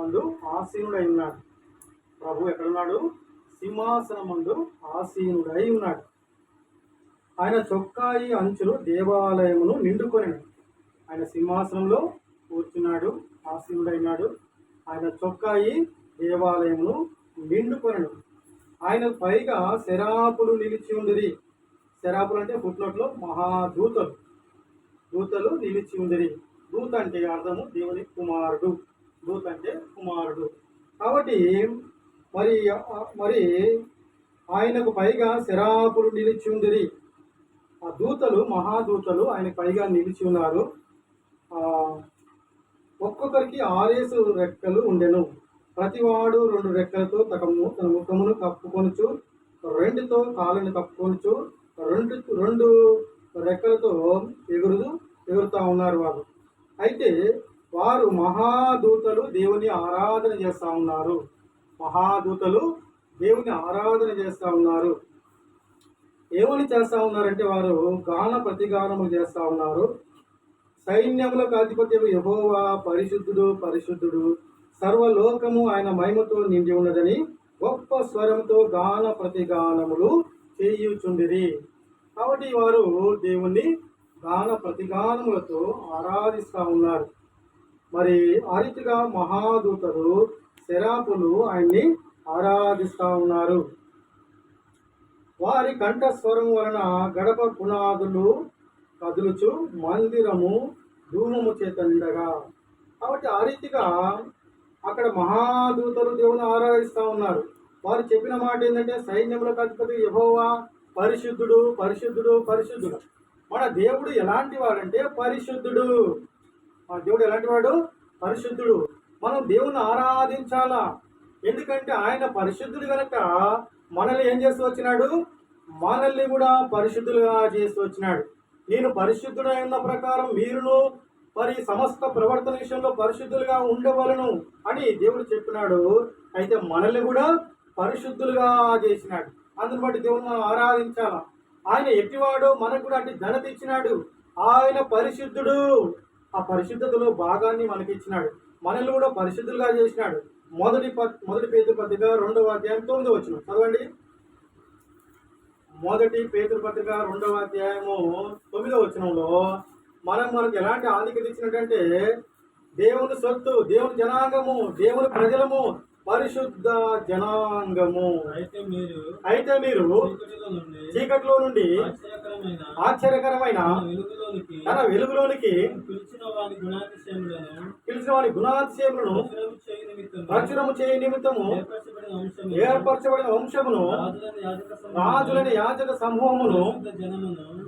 మందు ఆసీనుడై ఉన్నాడు. ప్రభు ఎక్కడున్నాడు? సింహాసనం మందు ఆసీనుడై ఉన్నాడు. ఆయన చొక్కాయి అంచులు దేవాలయమును నిండుకొని ఆయన సింహాసనంలో కూర్చున్నాడు ఆసీనుడైనాడు ఆయన చొక్కాయి దేవాలయమును నిండుకొనెను. ఆయన పైగా శరాపులు నిలిచి ఉండిరి. శరాపులు అంటే పుట్టినట్లు మహాదూతలు. దూతలు నిలిచి ఉండిరి. దూత అంటే అర్థము దేవుని కుమారుడు. దూత అంటే కుమారుడు. కాబట్టి మరి మరి ఆయనకు పైగా శరాపులు నిలిచి ఉండిరి ఆ దూతలు మహాదూతలు ఆయన పైగా నిలిచి ఉన్నారు. ఒక్కొక్కరికి ఆరేసు రెక్కలు ఉండెను. ప్రతివాడు రెండు రెక్కలతో తకము తన ముఖమును కప్పుకొనుచు రెండుతో కాళ్ళని కప్పుకొనుచు రెండు రెండు రెక్కలతో ఎగురుదు ఎగురుతూ ఉన్నారు వారు. అయితే వారు మహాదూతలు దేవుని ఆరాధన చేస్తా ఉన్నారు. మహాదూతలు దేవుని ఆరాధన చేస్తా ఉన్నారు. ఏమని చేస్తా ఉన్నారంటే వారు గాన ప్రతిగానములు చేస్తా ఉన్నారు. సైన్యములకు అధిపత్యము యహోవా పరిశుద్ధుడు పరిశుద్ధుడు. సర్వలోకము ఆయన మహిమతో నిండి ఉన్నదని గొప్ప స్వరంతో గాన ప్రతిగానములు చేయుచుండిరి. కాబట్టి వారు దేవుణ్ణి గాన ప్రతిగానములతో ఆరాధిస్తా ఉన్నారు. మరి ఆ రీతిగా మహాదూతలు శరాపులు ఆయన్ని ఆరాధిస్తా ఉన్నారు. వారి కంఠస్వరం వలన గడప పునాదులు కదులుచు మందిరము ధూమము చేత నిండగా కాబట్టి ఆ రీతిగా అక్కడ మహాదూతలు దేవుని ఆరాధిస్తూ ఉన్నారు. వారు చెప్పిన మాట ఏంటంటే సైన్యములకు అధిపతి యహోవా పరిశుద్ధుడు పరిశుద్ధుడు పరిశుద్ధుడు. మన దేవుడు ఎలాంటి వాడంటే పరిశుద్ధుడు. దేవుడు ఎలాంటి వాడు పరిశుద్ధుడు. మనం దేవుని ఆరాధించాలా? ఎందుకంటే ఆయన పరిశుద్ధుడు కనుక మనల్ని ఏం చేస్తూ వచ్చినాడు? మనల్ని కూడా పరిశుద్ధులుగా చేస్తూ వచ్చినాడు. నేను పరిశుద్ధుడైన ప్రకారం మీరును మరి సమస్త ప్రవర్తన విషయంలో పరిశుద్ధులుగా ఉండవలను అని దేవుడు చెప్పినాడు. అయితే మనల్ని కూడా పరిశుద్ధులుగా చేసినాడు. అందుని బట్టి దేవుడు మనం ఆరాధించాలా? ఆయన ఎట్టివాడో మనకు కూడా అటు ఘనత ఇచ్చినాడు. ఆయన పరిశుద్ధుడు. ఆ పరిశుద్ధతలో భాగాన్ని మనకి ఇచ్చినాడు మనల్ని కూడా పరిశుద్ధులుగా చేసినాడు. మొదటి మొదటి పేదల పత్రిక రెండవ అధ్యాయం తొమ్మిది వచ్చిన చదవండి. మొదటి పేదల పత్రిక రెండవ అధ్యాయము తొమ్మిదవ వచనంలో మనం మనకు ఎలాంటి ఆధిక్యత ఇచ్చినట్టంటే దేవుని సొత్తు దేవుని జనాంగము దేవుని ప్రజలము పరిశుద్ధ జనాంగము. అయితే మీరు అయితే మీరు చీకటిలో నుండి ఆశ్చర్యకరమైన తన వెలుగులోనికి పిలిచిన వారి గుణాతిశయములను పిలిచిన వారి గుణాతిశయములను ప్రచురము చేయ నిమిత్తము ఏర్పరచబడిన వంశమును రాజులని యాజక సమూహమును,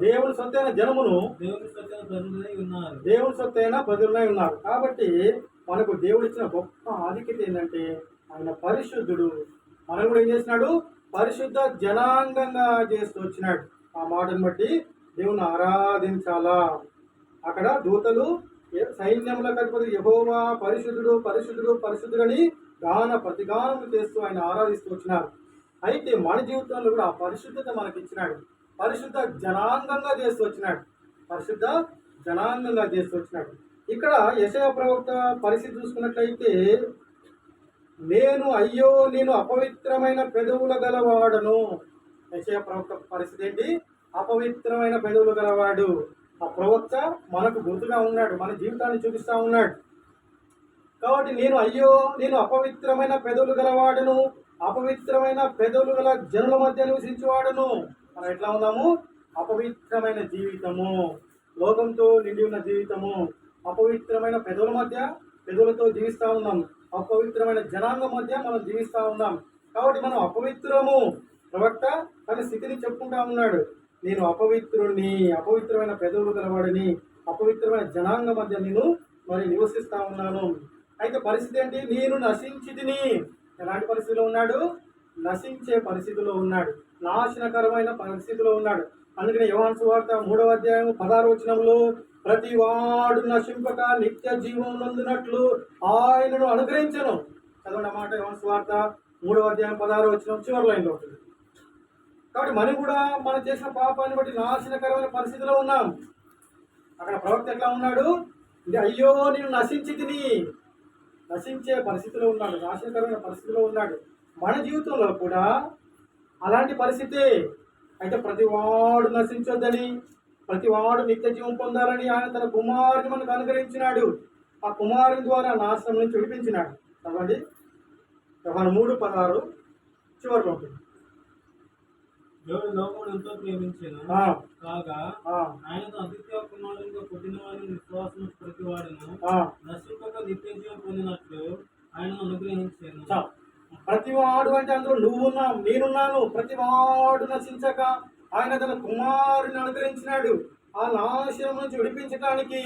దేవుని సొత్తైన జనమును దేవుని సత్యన దేవుని సొత్తైన ప్రజలై ఉన్నారు. కాబట్టి మనకు దేవుడు ఇచ్చిన గొప్ప ఆధిక్యత ఏంటంటే ఆయన పరిశుద్ధుడు. మనం కూడా ఏం చేసినాడు? పరిశుద్ధ జనాంగంగా చేస్తూ వచ్చినాడు. ఆ మాటను బట్టి దేవుని ఆరాధించాలా? అక్కడ దూతలు ఏ- సైన్యములకు యహోవా పరిశుద్ధుడు పరిశుద్ధుడు పరిశుద్ధుడని గాన ప్రతిగానం చేస్తూ ఆయన ఆరాధిస్తూ వచ్చినారు. అయితే మన జీవితంలో కూడా ఆ పరిశుద్ధత మనకి ఇచ్చినాడు పరిశుద్ధ జనాంగంగా చేస్తూ వచ్చినాడు. పరిశుద్ధ జనాంగంగా చేస్తూ వచ్చినాడు. ఇక్కడ యశయ ప్రవక్త పరిస్థితి చూసుకున్నట్లయితే నేను అయ్యో నేను అపవిత్రమైన పెదవుల గలవాడను. యశయ ప్రవక్త పరిస్థితి ఏంటి? అపవిత్రమైన పెదవులు గలవాడు. ఆ ప్రవక్త మనకు గుర్తుగా ఉన్నాడు మన జీవితాన్ని చూపిస్తూ ఉన్నాడు. కాబట్టి నేను అయ్యో నేను అపవిత్రమైన పెదవులు గలవాడును అపవిత్రమైన పెదవులు గల జనుల మధ్య నివసించేవాడును. మనం ఎట్లా ఉన్నాము? అపవిత్రమైన జీవితము. లోకంతో నిండి ఉన్న జీవితము. అపవిత్రమైన పెదవుల మధ్య పెదవులతో జీవిస్తూ ఉన్నాం. అపవిత్రమైన జనాంగం మధ్య మనం జీవిస్తూ ఉన్నాం. కాబట్టి మనం అపవిత్రము. ప్రవక్త తన స్థితిని చెప్పుకుంటా ఉన్నాడు. నేను అపవిత్రుణ్ణి అపవిత్రమైన పెదవులు గలవాడిని అపవిత్రమైన జనాంగ మధ్య నేను మరి నివసిస్తా ఉన్నాను. అయితే పరిస్థితి ఏంటి? నేను నశించితిని. ఎలాంటి పరిస్థితిలో ఉన్నాడు? నశించే పరిస్థితిలో ఉన్నాడు. నాశనకరమైన పరిస్థితిలో ఉన్నాడు. అందుకని యోహాన్ సువార్త మూడవ అధ్యాయం పదహారు వచనంలో ప్రతి వాడు నశింపక నిత్య జీవం నందునట్లు ఆయనను అనుగ్రహించను. చదవండి అన్నమాట యోహాన్ సువార్త మూడవ అధ్యాయం పదహారు వచనం చివరి లైన్లో ఉంటుంది. కాబట్టి మనం కూడా మనం చేసిన పాపాన్ని బట్టి నాశనకరమైన పరిస్థితిలో ఉన్నాం. అక్కడ ప్రవక్త ఎట్లా ఉన్నాడు? ఇది అయ్యో నేను నశించి తిని. నశించే పరిస్థితిలో ఉన్నాడు నాశనకరమైన పరిస్థితిలో ఉన్నాడు. మన జీవితంలో కూడా అలాంటి పరిస్థితే. అయితే ప్రతివాడు నశించొద్దని ప్రతివాడు నిత్య జీవం పొందాలని ఆయన తన కుమారుని మనకు అనుగ్రహించినాడు. ఆ కుమారుని ద్వారా నాశనం నుంచి విడిపించినాడు. చదవండి మూడు పదహారు చివరిలో ఉంటుంది దేవుడు లోకమును ఎంతో ప్రేమించాను కాగా ఆయనతో అతిథ్య కుమారునిగా పుట్టిన వారిని విశ్వాసం ప్రతి వాడును. నశింపక నిత్య జీవం పొందినట్లు ఆయన అనుగ్రహించాను. చాలు. ప్రతివాడు అంటే అందులో నువ్వున్నావు నేనున్నాను. ప్రతివాడు నశించక ఆయన తన కుమారుని అనుగ్రహించినాడు. ఆ నాశనం నుంచి విడిపించడానికి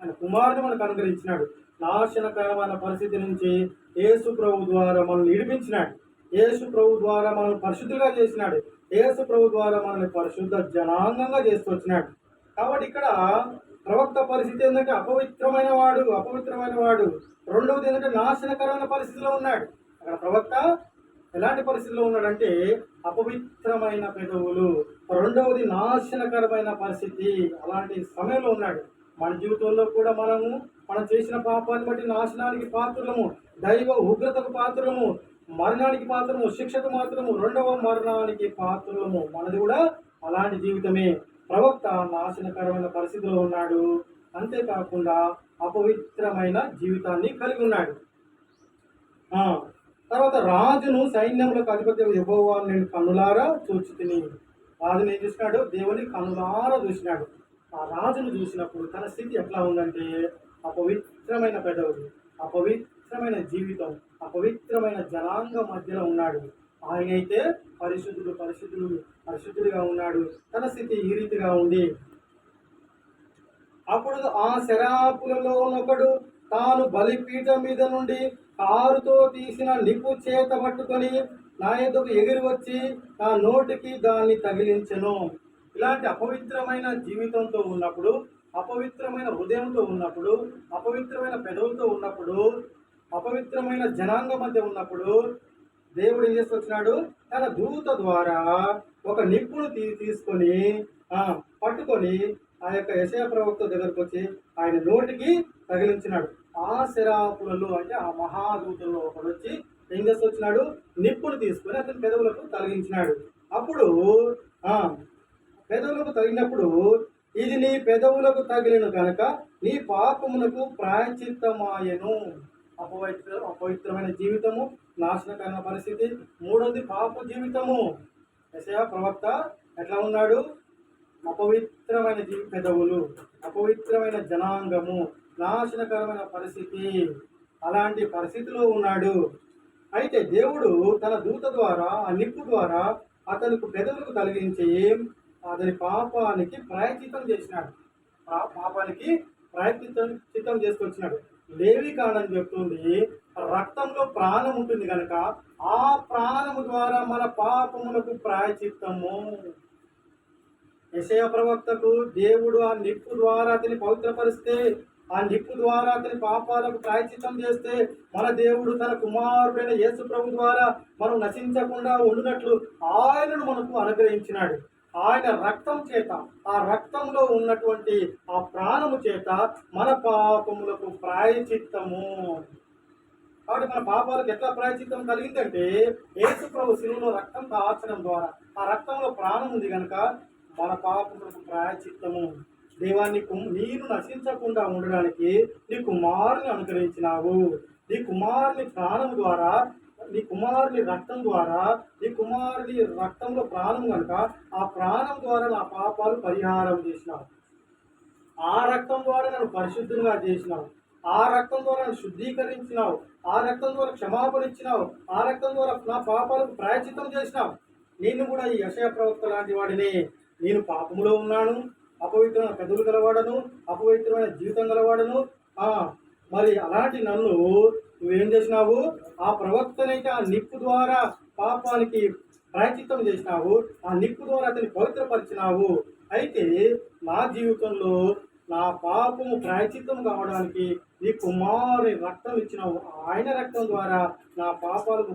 ఆయన కుమారుని మనకు అనుగ్రహించినాడు. నాశనకరమైన పరిస్థితి నుంచి యేసు ప్రభు ద్వారా మనల్ని విడిపించినాడు. యేసు ప్రభు ద్వారా మనల్ని పరిశుద్ధులుగా చేసినాడు. యేసు ప్రభు ద్వారా మనల్ని పరిశుద్ధ జనాంగంగా చేస్తూ వచ్చినాడు. కాబట్టి ఇక్కడ ప్రవక్త పరిస్థితి ఏంటంటే అపవిత్రమైన వాడు అపవిత్రమైన వాడు. రెండవది ఏంటంటే నాశనకరమైన పరిస్థితిలో ఉన్నాడు. అక్కడ ప్రవక్త ఎలాంటి పరిస్థితిలో ఉన్నాడంటే అపవిత్రమైన పెదవులు. రెండవది నాశనకరమైన పరిస్థితి. అలాంటి సమయంలో ఉన్నాడు. మన జీవితంలో కూడా మనము మనం చేసిన పాపాన్ని బట్టి నాశనానికి పాత్రలము. దైవ ఉగ్రతకు పాత్రలము. మరణానికి పాత్రము శిక్షకు మాత్రము రెండవ మరణానికి పాత్రము మనది కూడా అలాంటి జీవితమే. ప్రవక్త నాశనకరమైన పరిస్థితిలో ఉన్నాడు. అంతేకాకుండా అపవిత్రమైన జీవితాన్ని కలిగి ఉన్నాడు. తర్వాత రాజును సైన్యములకు అధిపతి యెహోవా నేను కన్నులారా చూచి తిని. రాజును ఏం చూసినాడు? దేవుని కన్నులారా చూసినాడు. ఆ రాజును చూసినప్పుడు తన స్థితి ఎట్లా ఉందంటే అపవిత్రమైన పెదవులు అపవిత్రమైన జీవితం అపవిత్రమైన జనాంగ మధ్యలో ఉన్నాడు. ఆయన అయితే పరిశుద్ధుడు పరిశుద్ధుడు పరిశుద్ధుడిగా ఉన్నాడు. తన స్థితి ఈ రీతిగా ఉంది. అప్పుడు ఆ శరాపులలో ఒకడు తాను బలిపీఠం మీద నుండి కారుతో తీసిన నిప్పు చేత పట్టుకొని నా ఎదుకు ఎగిరి వచ్చి నా నోటికి దాన్ని తగిలించను. ఇలాంటి అపవిత్రమైన జీవితంతో ఉన్నప్పుడు అపవిత్రమైన హృదయంతో ఉన్నప్పుడు అపవిత్రమైన పెదవులతో ఉన్నప్పుడు అపవిత్రమైన జనాంగ మధ్య ఉన్నప్పుడు దేవుడు ఏం చేసుకొచ్చినాడు తన దూత ద్వారా ఒక నిప్పును తీ తీసుకొని ఆ, పట్టుకొని ఆ యొక్క యశయ ప్రవక్త దగ్గరకు వచ్చి ఆయన నోటికి తగిలించినాడు. ఆ శరాపులలో అంటే ఆ మహాదూతుల్లో ఒకడు వచ్చి ఏం చేసుకొచ్చినాడు నిప్పును తీసుకొని అతని పెదవులకు తొలగించినాడు అప్పుడు ఆ పెదవులకు తగిలినప్పుడు ఇది నీ పెదవులకు తగిలిన కనుక నీ పాపమునకు ప్రాయచిత్తమాయను అపవిత్ర అపవిత్రమైన జీవితము నాశనకరమైన పరిస్థితి. మూడోది పాప జీవితము. యశయా ప్రవక్త ఎట్లా ఉన్నాడు? అపవిత్రమైన జీవి పెదవులు అపవిత్రమైన జనాంగము నాశనకరమైన పరిస్థితి. అలాంటి పరిస్థితిలో ఉన్నాడు. అయితే దేవుడు తన దూత ద్వారా ఆ నిప్పు ద్వారా అతనికి పెదవులకు కలిగించి అతని పాపానికి ప్రాయచితం చేసినాడు. పాపానికి ప్రాయచితం చిత్తం చేసుకొచ్చినాడు. లేవి కాడని చెప్తుంది. రక్తంలో ప్రాణం ఉంటుంది కనుక ఆ ప్రాణము ద్వారా మన పాపములకు ప్రాయచిత్తము యశయ ప్రవక్తకు దేవుడు ఆ నిప్పు ద్వారా అతని పవిత్రపరిస్తే ఆ నిప్పు ద్వారా అతని పాపాలకు ప్రాయచిత్తం చేస్తే మన దేవుడు తన కుమారుడైన యేసు ప్రభు ద్వారా మనం నశించకుండా ఉండినట్లు ఆయనను మనకు అనుగ్రహించినాడు. ఆయన రక్తం చేత ఆ రక్తంలో ఉన్నటువంటి ఆ ప్రాణము చేత మన పాపములకు ప్రాయచిత్తము. కాబట్టి మన పాపాలకు ఎట్లా ప్రాయచిత్తం కలిగిందంటే యేసు ప్రభు శిలువులో రక్తం కావచ్చడం ద్వారా. ఆ రక్తంలో ప్రాణం ఉంది కనుక మన పాపములకు ప్రాయచిత్తము. దేవాన్ని నీరు నశించకుండా ఉండడానికి నీ కుమారుని అనుగ్రహించినావు. నీ కుమారుని ప్రాణం ద్వారా నీ కుమారుని రక్తం ద్వారా నీ కుమారుని రక్తంలో ప్రాణం కనుక ఆ ప్రాణం ద్వారా నా పాపాలు పరిహారం చేసినావు. ఆ రక్తం ద్వారా నన్ను పరిశుద్ధంగా చేసినావు. ఆ రక్తం ద్వారా నన్ను శుద్ధీకరించినావు. ఆ రక్తం ద్వారా క్షమాపణ ఇచ్చినావు. ఆ రక్తం ద్వారా నా పాపాలకు ప్రాయచితం చేసినావు. నేను కూడా ఈ యశయ ప్రవక్త లాంటి వాడిని. నేను పాపములో ఉన్నాను. అపవిత్రమైన పెదవులు గలవాడను. అపవిత్రమైన జీవితం గలవాడను. మరి అలాంటి నన్ను నువ్వేం చేసినావు? ఆ ప్రవక్తనైతే ఆ నిప్పు ద్వారా పాపానికి ప్రాయచిత్తం చేసినావు. ఆ నిప్పు ద్వారా అతన్ని పవిత్రపరిచినావు. అయితే నా జీవితంలో నా పాపము ప్రాయచిత్తం కావడానికి నీ కుమారుని రక్తం ఇచ్చినావు. ఆయన రక్తం ద్వారా నా పాపాలకు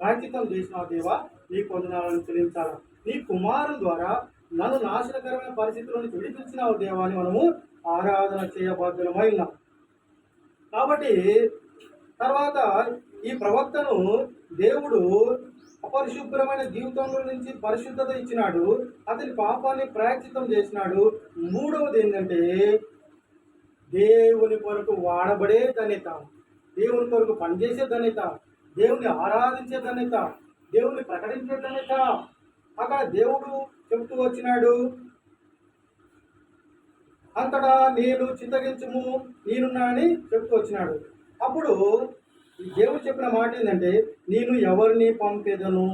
ప్రాయచిత్తం చేసినావు దేవా. నీ పొందనాలను చెల్లించాలా. నీ కుమారుని ద్వారా నన్ను నాశనకరమైన పరిస్థితుల నుంచి విడిపించినావు దేవా అని మనము ఆరాధన చేయబద్దులమై కాబట్టి తర్వాత ఈ ప్రవక్తను దేవుడు అపరిశుభ్రమైన జీవితంలో నుంచి పరిశుద్ధత ఇచ్చినాడు. అతని పాపాన్ని ప్రాయచితం చేసినాడు. మూడవది ఏంటంటే దేవుని కొరకు వాడబడే ధన్యత. దేవుని కొరకు పనిచేసే ధన్యత. దేవుని ఆరాధించే ధన్యత. దేవుని ప్రకటించే ధన్యత. అక్కడ దేవుడు చెబుతూ వచ్చినాడు. అంతటా నేను చింతగించుము నేనున్నానని చెప్తూ వచ్చినాడు అప్పుడు దేవుడు చెప్పిన మాట ఏంటంటే నేను ఎవరిని పంపేదను?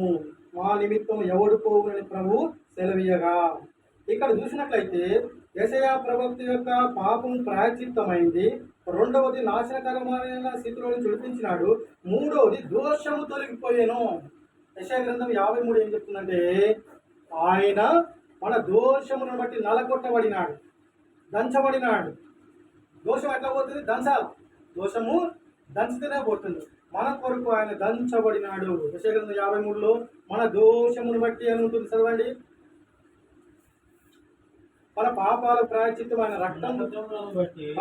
మా నిమిత్తం ఎవడు పోవునని ప్రభు సెలవీయగా ఇక్కడ చూసినట్లయితే యశయ ప్రవక్త యొక్క పాపం ప్రాయచిత్తమైంది రెండవది నాశనకరమైన స్థితిలో చూపించినాడు. విడిపించినాడు మూడవది దోషము తొలగిపోయాను. యశయ గ్రంథం యాభై మూడు ఏం చెప్తుందంటే ఆయన మన దోషమును బట్టి నలగొట్టబడినాడు. దంచబడినాడు. దోషం ఎట్లా పోతుంది? దంచాలి. దోషము దంచితేనే పోతుంది. మన కొరకు ఆయన దంచబడినాడు. యశగ్రంథం యాభై మూడులో మన దోషమును బట్టి అని ఉంటుంది చదవండి? మన పాపాల ప్రాయచిత్తం ఆయన రక్తం. బట్టి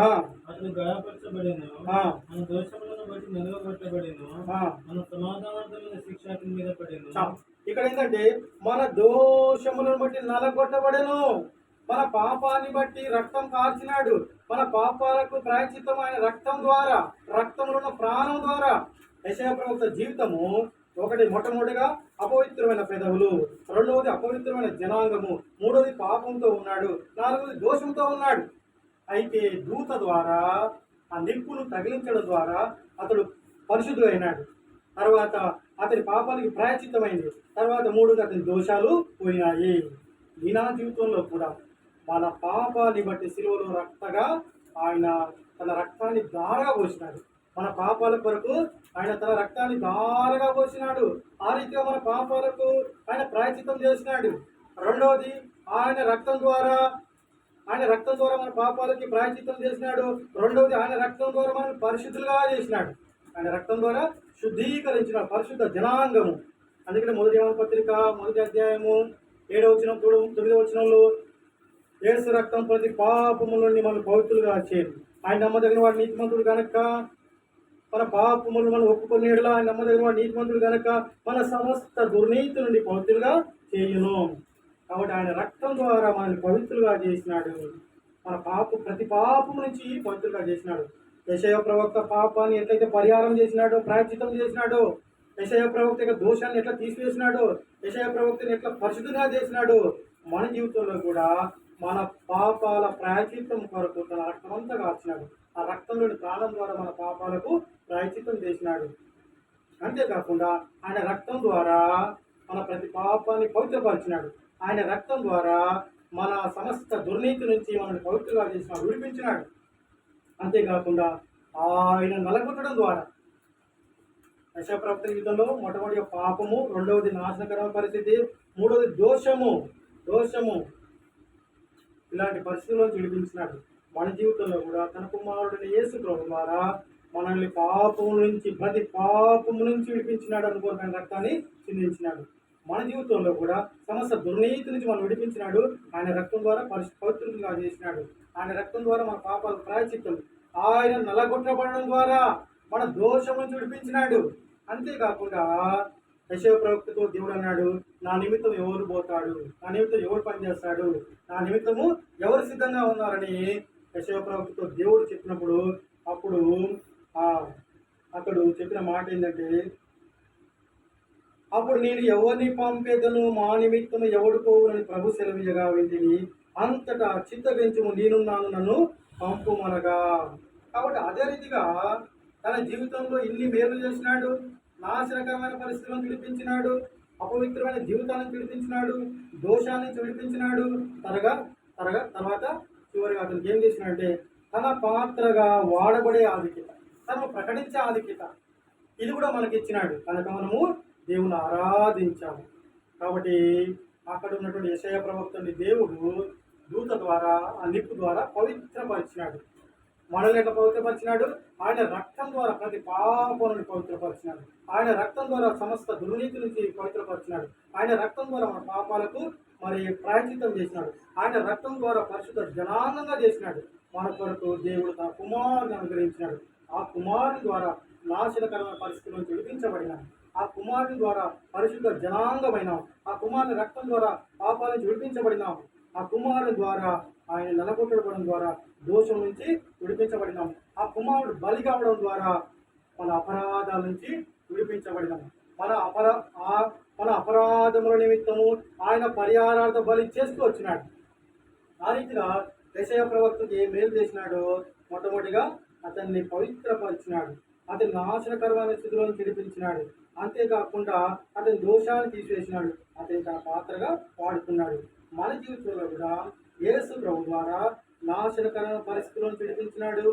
అతను గాయపరచబడిన. మన దోషములను బట్టి నిలవగొట్టబడిన ఆ. మన సమాధానార్థమైన శిక్ష మీద పడిన. ఇక్కడ ఏంటంటే మన దోషములను బట్టి నలగొట్టబడెను. మన పాపాన్ని బట్టి రక్తం కార్చినాడు. మన పాపాలకు ప్రాయచిత్తం ఆయన రక్తం ద్వారా రక్తంలో ఉన్న ప్రాణం ద్వారా యశయప్రవక్త జీవితము ఒకటి మొట్టమొదటిగా అపవిత్రమైన పెదవులు రెండవది అపవిత్రమైన జనాంగము మూడవది పాపంతో ఉన్నాడు నాలుగవది దోషంతో ఉన్నాడు. అయితే దూత ద్వారా ఆ నిప్పును తగిలించడం ద్వారా అతడు పరిశుద్ధుడైనాడు తర్వాత అతని పాపానికి ప్రాయచితమైంది తర్వాత మూడుగా అతని దోషాలు పోయినాయి. ఈ నా జీవితంలో కూడా మన పాపాన్ని బట్టి సిలువలో రక్తగా ఆయన తన రక్తాన్ని దారగా పోసినాడు. మన పాపాల కొరకు ఆయన తన రక్తాన్ని దారగా పోసినాడు. ఆ రీతిగా మన పాపాలకు ఆయన ప్రాయచిత్తం చేసినాడు. రెండవది ఆయన రక్తం ద్వారా ఆయన రక్తం ద్వారా మన పాపాలకి ప్రాయచిత్తం చేసినాడు. రెండవది ఆయన రక్తం ద్వారా మనం పరిశుద్ధులుగా చేసినాడు. ఆయన రక్తం ద్వారా శుద్ధీకరించిన పరిశుద్ధ జనాంగము. అందుకని మొదటి పత్రిక మొదటి అధ్యాయము ఏడవ వచనం తొమ్మిదవ వచనంలో ఏసు రక్తం ప్రతి పాపములని మన పవిత్రులుగా చేరు ఆయన నమ్మదగిన వాడు నీతిమంతుడు గనక మన పాపములు మనం ఒప్పుకునేలా ఆయన నమ్మదగిన వాడు నీతిమంతుడు గనక మన సమస్త దుర్నీతి నుండి పవిత్రులుగా చేయును. కాబట్టి ఆయన రక్తం ద్వారా మనల్ని పవిత్రులుగా చేసినాడు. మన పాప ప్రతి పాపం నుంచి పవిత్రులుగా చేసినాడు. యశయ ప్రవక్త పాపాన్ని ఎట్లయితే పరిహారం చేసినాడో ప్రాయచితం చేసినాడో యశయ ప్రవక్త యొక్క దోషాన్ని ఎట్లా తీసివేసినాడో యశయ ప్రవక్తని ఎట్లా పరిశుద్ధంగా చేసినాడో మన జీవితంలో కూడా మన పాపాల ప్రాయచిత్తం కొరకు తన రక్తమంతా కాచినాడు ఆ రక్తంలోని ప్రాణం ద్వారా మన పాపాలకు ప్రాయచిత్తం చేసినాడు. అంతేకాకుండా ఆయన రక్తం ద్వారా మన ప్రతి పాపాన్ని పవిత్రపరిచినాడు. ఆయన రక్తం ద్వారా మన సమస్త దుర్నీతి నుంచి మనల్ని పవిత్రంగా చేసినాడు విడిపించినాడు. అంతేకాకుండా ఆయన నలగొట్టడం ద్వారా యశప్రవక్త యుద్ధంలో మొట్టమొదటి పాపము రెండవది నాశనకరమైన పరిస్థితి మూడవది దోషము దోషము. ఇలాంటి పరిస్థితుల్లో విడిపించినాడు మన జీవితంలో కూడా తన కుమారుడిని యేసు ప్రభు ద్వారా మనల్ని పాపము నుంచి ప్రతి పాపము నుంచి విడిపించినాడు అనుకోని రక్తాన్ని చిందించినాడు. మన జీవితంలో కూడా సమస్త దుర్నీతి నుంచి మనం విడిపించినాడు. ఆయన రక్తం ద్వారా పరిశు పవిత్రంగా చేసినాడు. ఆయన రక్తం ద్వారా మన పాపాలు ప్రాయచిత్తం ఆయన నలగొట్టబడడం ద్వారా మన దోషం నుంచి విడిపించినాడు. అంతేకాకుండా యశవ ప్రవక్తతో దేవుడు అన్నాడు నా నిమిత్తం ఎవరు పోతాడు? నా నిమిత్తం ఎవరు పనిచేస్తాడు? నా నిమిత్తము ఎవరు సిద్ధంగా ఉన్నారని యశోప్రభుతో దేవుడు చెప్పినప్పుడు అప్పుడు ఆ అతడు చెప్పిన మాట ఏంటంటే అప్పుడు నేను ఎవరిని పంపేదను? మా నిమిత్తం ఎవడు పోవునని ప్రభు సెలవీయగా వింటిని. అంతటా చిత్తగించము నేనున్నాను నన్ను పంపుమనగా. కాబట్టి అదే రీతిగా తన జీవితంలో ఇన్ని మేలు చేసినాడు నాశనకరమైన పరిస్థితులను విడిపించినాడు అపవిత్రమైన జీవితాన్ని విడిపించినాడు దోషాన్ని విడిపించినాడు తరగా తరగా తర్వాత చివరిగా అతనికి ఏం చేసినాడంటే తన పాత్రగా వాడబడే ఆధిక్యత తను ప్రకటించే ఆధిక్యత. ఇది కూడా మనకి ఇచ్చినాడు. కనుక మనము దేవుని ఆరాధించాము. కాబట్టి అక్కడ ఉన్నటువంటి యశయ ప్రవక్తని దేవుడు దూత ద్వారా ఆ నిప్పు ద్వారా పవిత్రపరిచినాడు. మనల్ని ఎట్లా పవిత్రపరిచినాడు? ఆయన రక్తం ద్వారా ప్రతి పాపాలను పవిత్రపరిచినాడు. ఆయన రక్తం ద్వారా సమస్త దుర్నీతి నుంచి పవిత్రపరిచినాడు. ఆయన రక్తం ద్వారా మన పాపాలకు మరి ప్రాయచితం చేసినాడు. ఆయన రక్తం ద్వారా పరిశుద్ధ జనాంగంగా చేసినాడు. మన కొరకు దేవుడు తన కుమారుని అనుగ్రహించినాడు. ఆ కుమారుని ద్వారా నాశనకరమైన పరిస్థితి నుంచి విడిపించబడినాడు. ఆ కుమారుని ద్వారా పరిశుద్ధ జనాంగమైన. ఆ కుమారుని రక్తం ద్వారా పాపాల నుంచి విడిపించబడినాం. ఆ కుమారుడు ద్వారా ఆయన నలగొట్టడం ద్వారా దోషం నుంచి విడిపించబడినాం. ఆ కుమారుడు బలి కావడం ద్వారా మన అపరాధాల నుంచి విడిపించబడినాం. మన అపర ఆ- మన అపరాధముల నిమిత్తము ఆయన పరిహారార్థ బలి చేస్తూ వచ్చినాడు. ఆ రీతిగా దశయ ప్రవక్తకి ఏ మేలు చేసినాడో. మొట్టమొదటిగా అతన్ని పవిత్రపరిచినాడు. అతని నాశనకరమైన స్థితిలో విడిపించినాడు. అంతేకాకుండా అతని దోషాన్ని తీసివేసినాడు. అతని తన పాత్రగా వాడుకున్నాడు. మన జీవితంలో కూడా యేసు ప్రభు ద్వారా నాశనకరమైన పరిస్థితులను విడిపించినాడు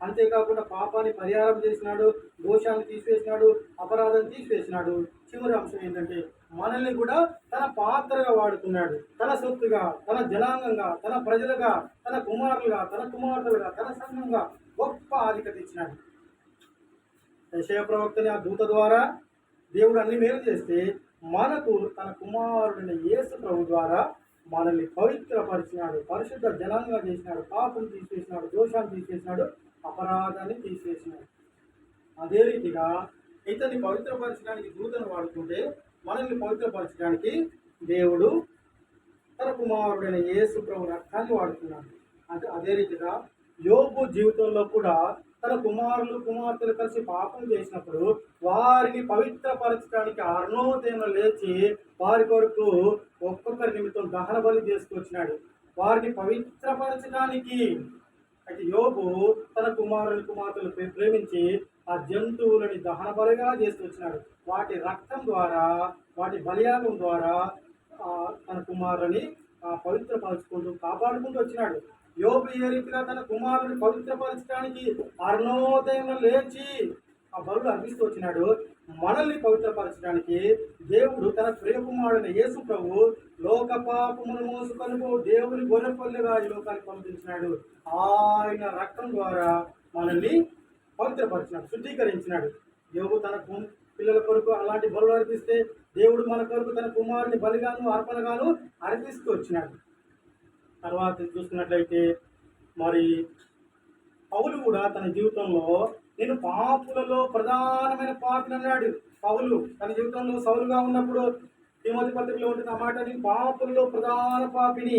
అంతేకాకుండా పాపాన్ని పరిహారం చేసినాడు దోషాన్ని తీసివేసినాడు అపరాధాన్ని తీసివేసినాడు. చివరి అంశం ఏంటంటే మనల్ని కూడా తన పాత్రగా వాడుకున్నాడు. తన సొత్తుగా తన జనాంగంగా తన ప్రజలుగా తన కుమారులుగా తన కుమార్తెలుగా తన సంఘంగా గొప్ప ఆధిక్యత ఇచ్చినాడు. యశయ ప్రవక్తని ఆ దూత ద్వారా దేవుడు అన్ని మేలు చేస్తే మనకు తన కుమారుడైన యేసు ప్రభు ద్వారా మనల్ని పవిత్రపరిచినాడు పరిశుద్ధ జనంగా చేసినాడు పాపం తీసేసినాడు దోషాన్ని తీసేసినాడు అపరాధాన్ని తీసేసినాడు. అదే రీతిగా ఇతన్ని పవిత్రపరచడానికి దూతను వాడుకుంటే మనల్ని పవిత్రపరచడానికి దేవుడు తన కుమారుడైన యేసు ప్రభు రక్తాన్ని వాడుతున్నాడు. అంటే అదే రీతిగా యోగు జీవితంలో కూడా తన కుమారులు కుమార్తెలు కలిసి పాపం చేసినప్పుడు వారిని పవిత్రపరచడానికి అర్ణోదయం లేచి వారి కొరకు ఒక్కొక్కరి నిమిత్తం దహన బలి చేసుకొచ్చినాడు వారిని పవిత్రపరచడానికి అయితే యోగు తన కుమారుని కుమార్తెలు ప్రేమించి ఆ జంతువులని దహన బలిగా చేసి వచ్చినాడు. వాటి రక్తం ద్వారా వాటి బలియాగం ద్వారా తన కుమారుని ఆ, పవిత్రపరచుకుంటూ కాపాడుకుంటూ వచ్చినాడు. యోపు ఏ రీతిగా తన కుమారుని పవిత్రపరచడానికి అర్ణోదయంలో లేచి ఆ బరుడు అర్పిస్తూ వచ్చినాడు. మనల్ని పవిత్రపరచడానికి దేవుడు తన ప్రియకుమారుడైన యేసు ప్రభు లోక పాపమును మోసుకొని దేవుని గొర్రెపల్లిగా ఈ లోకానికి పంపించినాడు. ఆయన రక్తం ద్వారా మనల్ని పవిత్రపరిచినాడు శుద్ధీకరించినాడు. యోగు తన పిల్లల కొరకు అలాంటి బలులు అర్పిస్తే దేవుడు మన కొరకు తన కుమారుని బలిగాను అర్పణగాను అర్పిస్తూ వచ్చినాడు. తర్వాత చూసుకున్నట్లయితే మరి పౌలు కూడా తన జీవితంలో నేను పాపులలో ప్రధానమైన పాపులు అన్నాడు. పౌలు తన జీవితంలో సౌలుగా ఉన్నప్పుడు తిమోతి పత్రికలో ఉంటుంది ఆ మాట నేను పాపులలో ప్రధాన పాపిని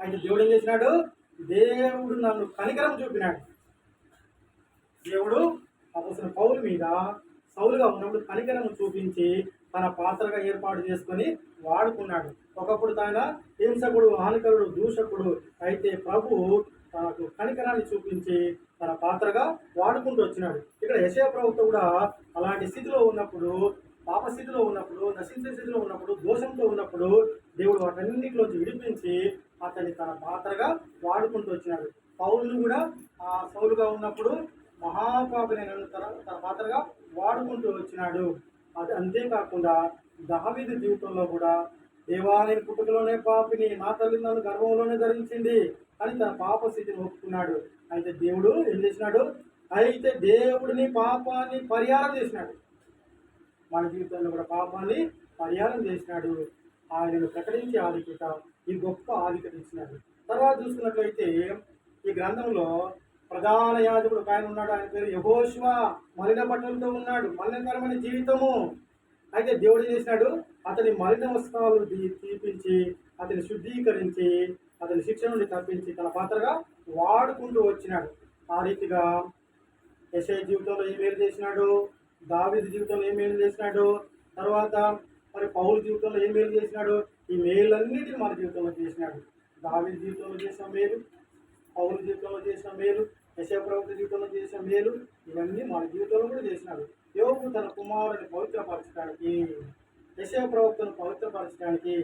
అయితే దేవుడు ఏం చేసినాడు? దేవుడు నన్ను కనికరం చూపినాడు. దేవుడు అవసరం పౌలు మీద సౌలుగా ఉన్నప్పుడు కనికరం చూపించి తన పాత్రగా ఏర్పాటు చేసుకొని వాడుకున్నాడు. ఒకప్పుడు ఆయన హింసకుడు హానికరుడు దూషకుడు అయితే ప్రభు తనకు కనికరాన్ని చూపించి తన పాత్రగా వాడుకుంటూ వచ్చినాడు. ఇక్కడ యశయ ప్రభుత్వం కూడా అలాంటి స్థితిలో ఉన్నప్పుడు పాప స్థితిలో ఉన్నప్పుడు నశించే స్థితిలో ఉన్నప్పుడు దోషంతో ఉన్నప్పుడు దేవుడు వాటన్నింటిలోంచి విడిపించి అతన్ని తన పాత్రగా వాడుకుంటూ వచ్చినాడు. పౌరులు కూడా ఆ సౌలుగా ఉన్నప్పుడు మహాపాపిని తన తన పాత్రగా వాడుకుంటూ వచ్చినాడు. అది అంతేకాకుండా దావీదు జీవితంలో కూడా దేవాలయం పుట్టుకలోనే పాపిని నా తల్లి నన్ను గర్భంలోనే ధరించింది అని తన పాప స్థితిని ఒప్పుకున్నాడు. అయితే దేవుడు ఏం చేసినాడు? అయితే దేవుడిని పాపాన్ని పరిహారం చేసినాడు. మన జీవితంలో కూడా పాపాన్ని పరిహారం చేసినాడు. ఆయనను ప్రకటించి ఆధిక్యత ఈ గొప్ప ఆధిక్యత ఇచ్చినాడు. తర్వాత చూసుకున్నట్లయితే ఈ గ్రంథంలో ప్రధాన యాజకుడు ఒక ఆయన ఉన్నాడు. ఆయన పేరు యహోశివ మలిన పట్టణంతో ఉన్నాడు. మలినకరమైన జీవితము. అయితే దేవుడు చేసినాడు? అతని మలిన వస్త్రాలు తీ- తీపించి అతని శుద్ధీకరించి అతని శిక్ష నుండి తప్పించి తన పాత్రగా వాడుకుంటూ వచ్చినాడు. ఆ రీతిగా యశయ జీవితంలో ఏం మేలు చేసినాడు? దావిది జీవితంలో ఏం మేలు చేసినాడు? తర్వాత మరి పౌరు జీవితంలో ఏం మేలు చేసినాడు? ఈ మేలన్నిటిని మన జీవితంలో చేసినాడు. దావిది జీవితంలో చేసిన మేలు పౌరు జీవితంలో చేసిన మేలు యశయ ప్రభుత్వ జీవితంలో చేసిన మేలు ఇవన్నీ మన జీవితంలో కూడా చేసినాడు. యోగు తన కుమారుని పవిత్రపరచడానికి యశయ ప్రవక్తను పవిత్రపరచడానికి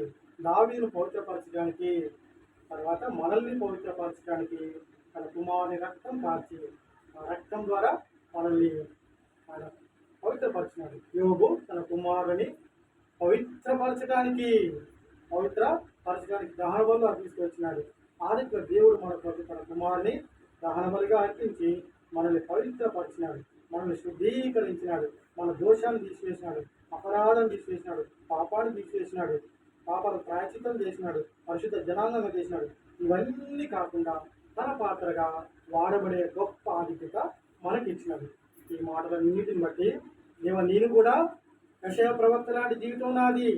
దావీను పవిత్రపరచడానికి తర్వాత మనల్ని పవిత్రపరచడానికి తన కుమారుని రక్తం కాచి ఆ రక్తం ద్వారా మనల్ని ఆయన పవిత్రపరచినాడు. యోగు తన కుమారుని పవిత్రపరచడానికి పవిత్ర పరచడానికి దహన బలు అర్పిస్తూ వచ్చినాడు దేవుడు మన తన కుమారుని దహనములుగా అర్పించి మనల్ని పవిత్రపరిచినాడు మనల్ని శుద్ధీకరించినాడు మన దోషాన్ని తీసివేసినాడు అపరాధం తీసివేసినాడు పాపాన్ని తీసివేసినాడు పాపాలు ప్రాచితం చేసినాడు పరిశుద్ధ జనాంగంగా చేసినాడు. ఇవన్నీ కాకుండా తన పాత్రగా వాడబడే గొప్ప ఆధిక్యత మనకి ఇచ్చినాడు ఈ మాటలన్నిటిని బట్టి దేవ నేను కూడా కషయ ప్రవక్త లాంటి జీవితం నాది.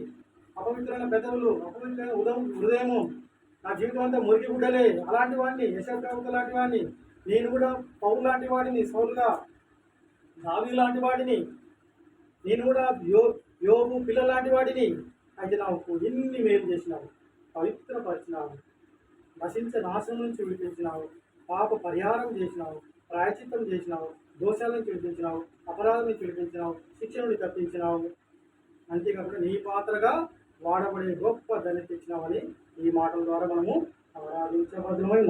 అపవిత్రమైన పెదవులు అపవిత్రమైన ఉదయం హృదయము నా జీవితం అంతా మురికి గుడ్డలే. అలాంటి వాడిని యశయ ప్రవక్త లాంటి వాడిని నేను కూడా పౌరు లాంటి వాడిని సౌలుగా దావి లాంటి వాడిని నేను కూడా యో యోగు పిల్లల లాంటి వాడిని. అయితే నాకు ఎన్ని మేలు చేసినావు? పవిత్రపరిచినావు. నశించ నాశనం నుంచి విడిపించినావు. పాప పరిహారం చేసినావు. ప్రాయచిత్తం చేసినావు. దోషాల నుంచి విడిపించినావు. అపరాధం నుంచి విడిపించినావు. శిక్ష తప్పించినావు. అంతేకాకుండా నీ పాత్రగా వాడబడే గొప్ప ధన తెచ్చినావని ఈ మాటల ద్వారా మనము ఆరాధించబద్ధమై